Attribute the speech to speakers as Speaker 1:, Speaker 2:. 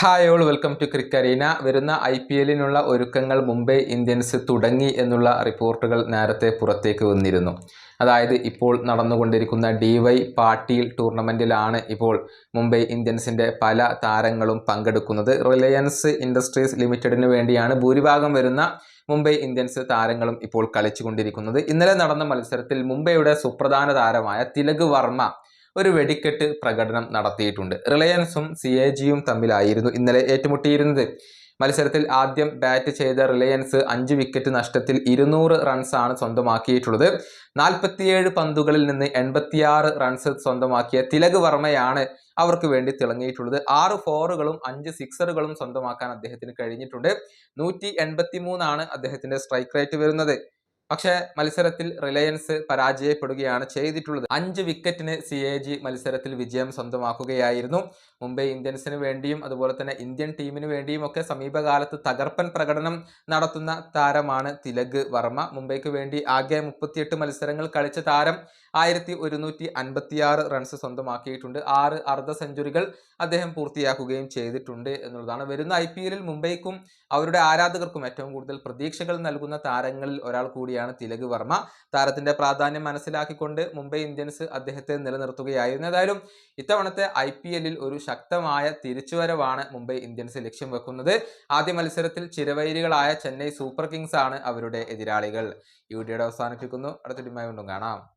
Speaker 1: Hi all welcome to ക്രിക്കറീന വരുന്ന I P എല്ലിനുള്ള ഒരുക്കങ്ങൾ മുംബൈ ഇന്ത്യൻസ് തുടങ്ങി എന്നുള്ള റിപ്പോർട്ടുകൾ നേരത്തെ പുറത്തേക്ക് വന്നിരുന്നു. അതായത് ഇപ്പോൾ നടന്നുകൊണ്ടിരിക്കുന്ന ഡി വൈ പാട്ടീൽ ടൂർണമെന്റിലാണ് ഇപ്പോൾ മുംബൈ ഇന്ത്യൻസിന്റെ പല താരങ്ങളും പങ്കെടുക്കുന്നത്. റിലയൻസ് ഇൻഡസ്ട്രീസ് ലിമിറ്റഡിന് വേണ്ടിയാണ് ഭൂരിഭാഗം വരുന്ന മുംബൈ ഇന്ത്യൻസ് താരങ്ങളും ഇപ്പോൾ കളിച്ചുകൊണ്ടിരിക്കുന്നത്. ഇന്നലെ നടന്ന മത്സരത്തിൽ മുംബൈയുടെ സുപ്രധാന താരമായ തിലക് വർമ്മ ഒരു വെടിക്കെട്ട് പ്രകടനം നടത്തിയിട്ടുണ്ട്. റിലയൻസും സി എ ജിയും തമ്മിലായിരുന്നു ഇന്നലെ ഏറ്റുമുട്ടിയിരുന്നത്. മത്സരത്തിൽ ആദ്യം ബാറ്റ് ചെയ്ത റിലയൻസ് അഞ്ച് വിക്കറ്റ് നഷ്ടത്തിൽ ഇരുന്നൂറ് റൺസാണ് സ്വന്തമാക്കിയിട്ടുള്ളത്. നാൽപ്പത്തിയേഴ് പന്തുകളിൽ നിന്ന് എൺപത്തിയാറ് റൺസ് സ്വന്തമാക്കിയ തിലക് വർമ്മയാണ് അവർക്ക് വേണ്ടി തിളങ്ങിയിട്ടുള്ളത്. ആറ് ഫോറുകളും അഞ്ച് സിക്സറുകളും സ്വന്തമാക്കാൻ അദ്ദേഹത്തിന് കഴിഞ്ഞിട്ടുണ്ട്. നൂറ്റി എൺപത്തി മൂന്നാണ് അദ്ദേഹത്തിന്റെ സ്ട്രൈക്ക് റേറ്റ് വരുന്നത്. പക്ഷേ മത്സരത്തിൽ റിലയൻസ് പരാജയപ്പെടുകയാണ് ചെയ്തിട്ടുള്ളത്. അഞ്ച് വിക്കറ്റിന് സി എ ജി മത്സരത്തിൽ വിജയം സ്വന്തമാക്കുകയായിരുന്നു. മുംബൈ ഇന്ത്യൻസിന് വേണ്ടിയും അതുപോലെ തന്നെ ഇന്ത്യൻ ടീമിന് വേണ്ടിയും ഒക്കെ സമീപകാലത്ത് തകർപ്പൻ പ്രകടനം നടത്തുന്ന താരമാണ് തിലക് വർമ്മ. മുംബൈക്ക് വേണ്ടി ആകെ മുപ്പത്തിയെട്ട് മത്സരങ്ങൾ കളിച്ച താരം ആയിരത്തി ഒരുന്നൂറ്റി അൻപത്തിയാറ് റൺസ് സ്വന്തമാക്കിയിട്ടുണ്ട്. ആറ് അർദ്ധ സെഞ്ചുറികൾ അദ്ദേഹം പൂർത്തിയാക്കുകയും ചെയ്തിട്ടുണ്ട് എന്നുള്ളതാണ്. വരുന്ന ഐ പി എല്ലിൽ മുംബൈക്കും അവരുടെ ആരാധകർക്കും ഏറ്റവും കൂടുതൽ പ്രതീക്ഷകൾ നൽകുന്ന താരങ്ങളിൽ ഒരാൾ കൂടിയാണ് തിലക് വർമ്മ. താരത്തിന്റെ പ്രാധാന്യം മനസ്സിലാക്കിക്കൊണ്ട് മുംബൈ ഇന്ത്യൻസ് അദ്ദേഹത്തെ നിലനിർത്തുകയായിരുന്നു. ഏതായാലും ഇത്തവണത്തെ ഐ പി എല്ലിൽ ഒരു ശക്തമായ തിരിച്ചുവരവാണ് മുംബൈ ഇന്ത്യൻസ് ലക്ഷ്യം വെക്കുന്നത്. ആദ്യ മത്സരത്തിൽ ചിരവൈരികളായ ചെന്നൈ സൂപ്പർ കിങ്സ് ആണ് അവരുടെ എതിരാളികൾ. ഈ വീഡിയോയുടെ അവസാനിപ്പിക്കുന്നു. അടുത്ത ടീമായി കൊണ്ടും കാണാം.